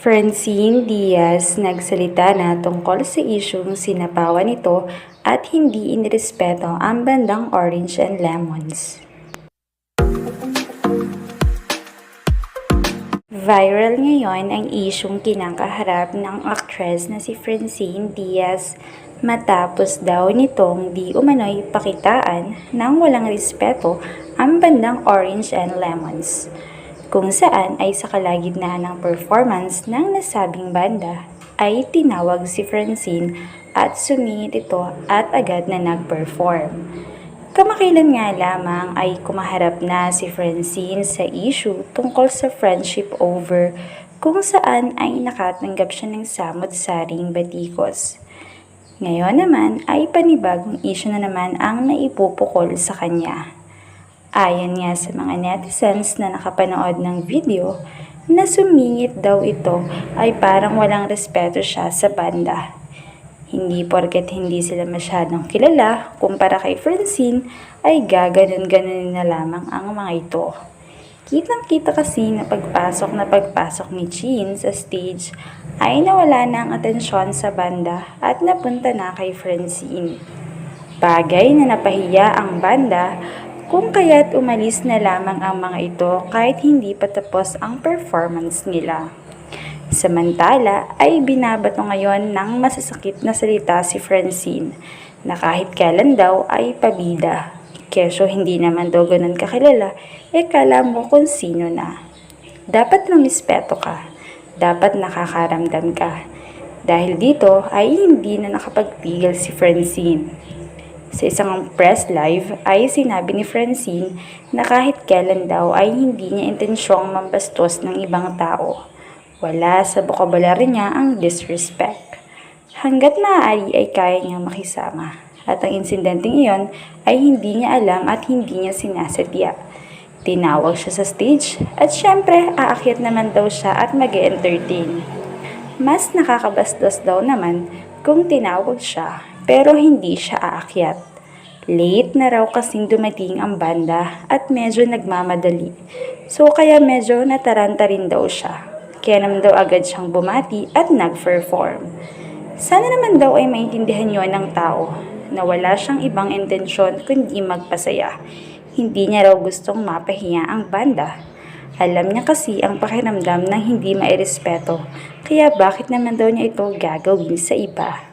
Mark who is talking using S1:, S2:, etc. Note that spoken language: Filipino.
S1: Francine Diaz nagsalita na tungkol sa isyung sinapawan nito at hindi inirespeto ang bandang Orange and Lemons. Viral ngayon ang isyung kinakaharap ng aktres na si Francine Diaz matapos daw nitong di umano'y pakitaan ng walang respeto ang bandang Orange and Lemons kung saan ay sa kalagitnaan ng performance ng nasabing banda ay tinawag si Francine at sumingit ito at agad na nag-perform. Kamakailan nga lamang ay kumaharap na si Francine sa issue tungkol sa friendship over kung saan ay nakatanggap siya ng samot-saring batikos. Ngayon naman ay panibagong issue na naman ang naipupukol sa kanya. Ayon nga sa mga netizens na nakapanood ng video, na sumingit daw ito ay parang walang respeto siya sa banda. Hindi porket hindi sila masyadong kilala kumpara kay Francine ay gaganon-ganon na lamang ang mga ito. Kitang-kita kasi na pagpasok na pagpasok ni Chin sa stage ay nawala na ang atensyon sa banda at napunta na kay Francine. Bagay na napahiya ang banda kung kaya't umalis na lamang ang mga ito kahit hindi pa tapos ang performance nila. Samantala ay binabato ngayon ng masasakit na salita si Francine na kahit kailan daw ay pabida. Kesyo hindi naman daw ganun kakilala, eh kala mo kung sino na. Dapat rumispeto ka. Dapat nakakaramdam ka. Dahil dito ay hindi na nakapagpigil si Francine. Sa isang press live ay sinabi ni Francine na kahit kailan daw ay hindi niya intensyong mambastos ng ibang tao. Wala sa bokabularyo niya ang disrespect. Hanggat maaari ay kaya niyang makisama. At ang insidenteng iyon ay hindi niya alam at hindi niya sinasadya. Tinawag siya sa stage at syempre aakyat naman daw siya at mag entertain Mas nakakabastos daw naman kung tinawag siya pero hindi siya aakyat. Late na raw kasing dumating ang banda at medyo nagmamadali. So kaya medyo nataranta rin daw siya. Kaya naman daw agad siyang bumati at nag-perform. Sana naman daw ay maintindihan yon ng tao na wala siyang ibang intensyon kundi magpasaya. Hindi niya raw gustong mapahiya ang banda. Alam niya kasi ang pakiramdam ng hindi mairespeto, kaya bakit naman daw niya ito gagawin sa iba?